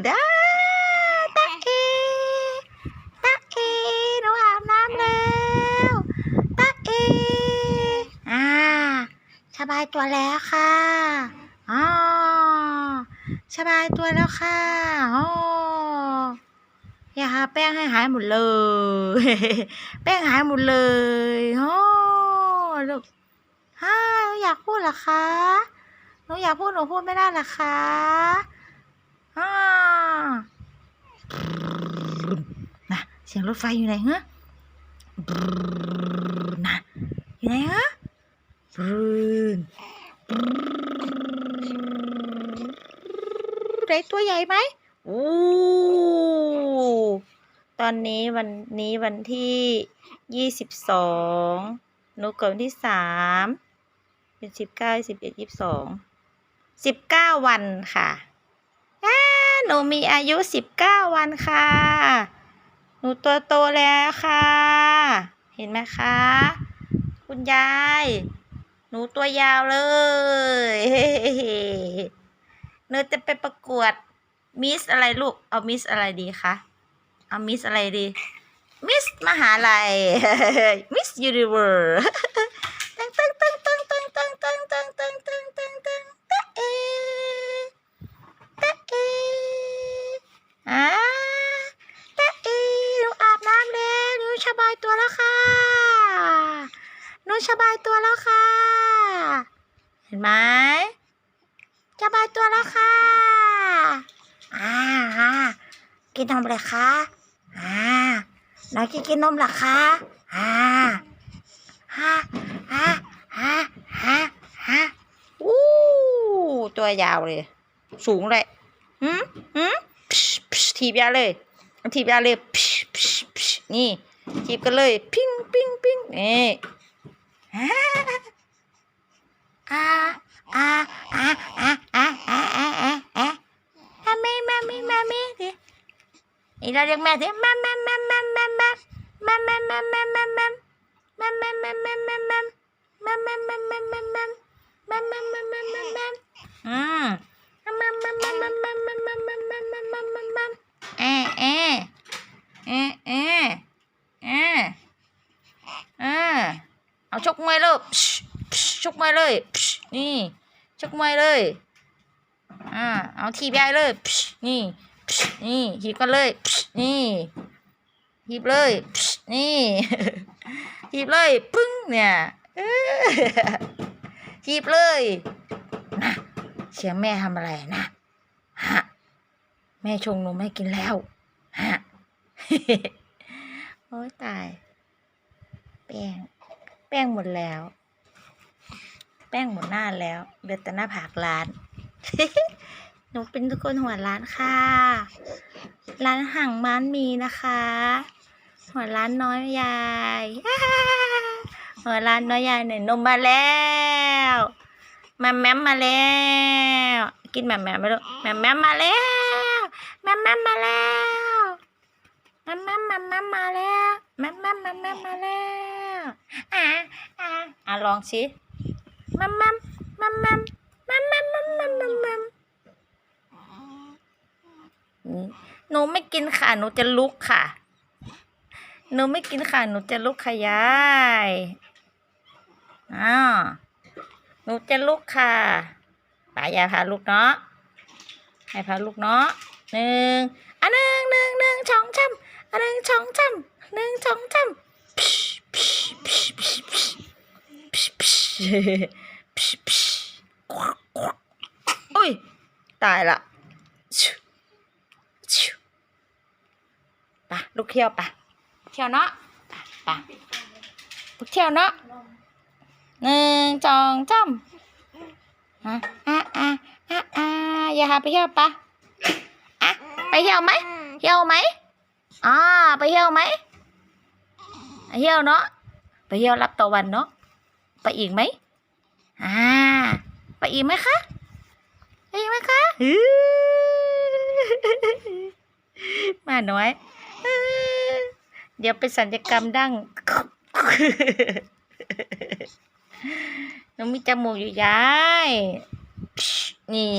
ก็ได้ตาเอตาเอหนูอาบน้ำแล้วตาเออ่าสบายตัวแล้วค่ะอ๋อสบายตัวแล้วค่ะอ๋ออย่าหาแป้งให้หายหมดเลย แป้งหายหมดเลยโอ้ลูกฮ่าหนูอยากพูดเหรอคะ หนูอยากพูดหนูพูดไม่ได้เหรอคะอ่า นะเสียงรถไฟอยู่ไหนฮะนะอยู่ไหนฮะบรูนได้ตัวใหญ่ไหมโอ้ตอนนี้วันนี้วันที่ยี่สิบสองหนูเกิดวันที่สามเป็นสิบเก้าสิบเอ็ดยี่สิบสองสิบเก้าวันค่ะ หนูมีอายุสิบเก้าวันค่ะ หนูตัวโตแล้วค่ะ เห็นไหมคะ คุณยาย หนูตัวยาวเลย หนูจะไปประกวดมิสอะไรลูก เอามิสอะไรดีคะ เอามิสอะไรดี มิสมหาลัย มิสยูนิเวอร์ สบายตัวแล้วค่ะ เห็นไหมสบายตัวแล้วค่ะอ่ากินนมเลยคะอ่าน้อยกินกินนมหรอคะอ่าฮะฮะฮะฮะฮะอู้ตัวยาวเลย สูงเลยหืมหืมพิชพิชทีบยาเลยทีบยาเลยพิชพิชพิชนี่ทีบกันเลย ปิ้งปิ้งปิ้งนี่อ่าอ่าอ่าอ่าอ่าอ่าอ่าอ่าอ่าอ่ามามีมามีมามีดินี่เราเรียกแม่ดิมามามามามามามามามา ชกมวชกมวยเลยนี่ชกมวยเลยอ่าเอาทีบยายเลยนี่นี่หีบกันเลยนี่หีบเลยนี่หีบเลยปึ้งเนี่ยหีบเลยนะเสียงแม่ทำอะไรนะฮะแม่ชงนมให้กินแล้วฮะโอ้ยตายแป้ง แป้งหมดแล้ว แป้งหมดหน้าแล้วเหลือแต่หน้าผากร้าน หนูเป็นทุกคนหัวร้านค่ะ ร้านห่างม้านมีนะคะ หัวร้านน้อยยายหัวร้านน้อยยายเนี่ยนมมาแล้วแมมแมมมาแล้ว กินแมมแมมไม่รู้แมมแมมมาแล้วแมมแมมมาแล้วแมมแมมแมมมาแล้วแมมแมมแมมมาแล้ว ลองสิมัมมัมมัมมัมมัมมัมมัมมัมมัมมัมหนูไม่กินค่ะหนูจะลุกค่ะ หนูไม่กินค่ะหนูจะลุกค่ะยายอ้าวหนูจะลุกค่ะป่ายายพาลุกเนาะให้พาลุกเนาะหนึ่งอันหนึ่งหนึ่งหนึ่งสองจำอันหนึ่งสองจำหนึ่งสองจำพิชพิชพิชพิชพิชพิช พิชพิพิควักควักอุ้ย ตายละชิวชิวไปลูกเที่ยวไปเที่ยวเนาะปไปลูกเที่ยวเนาะหนึ่งสองจำอะอะอะอะอะอย่าหาไปเที่ยวปะอะไปเที่ยวไหมเที่ยวไหมอ่าไปเที่ยวไหมเที่ยวเนาะไปเที่ยวรับตะวันเนาะ ไปอีกไหมอ่า ไปอีกไหมคะไปอีกไหมคะมาน้อย เดี๋ยวไปสัญญกรรมดั้งหนูมีจมูกอยู่ยาย นี่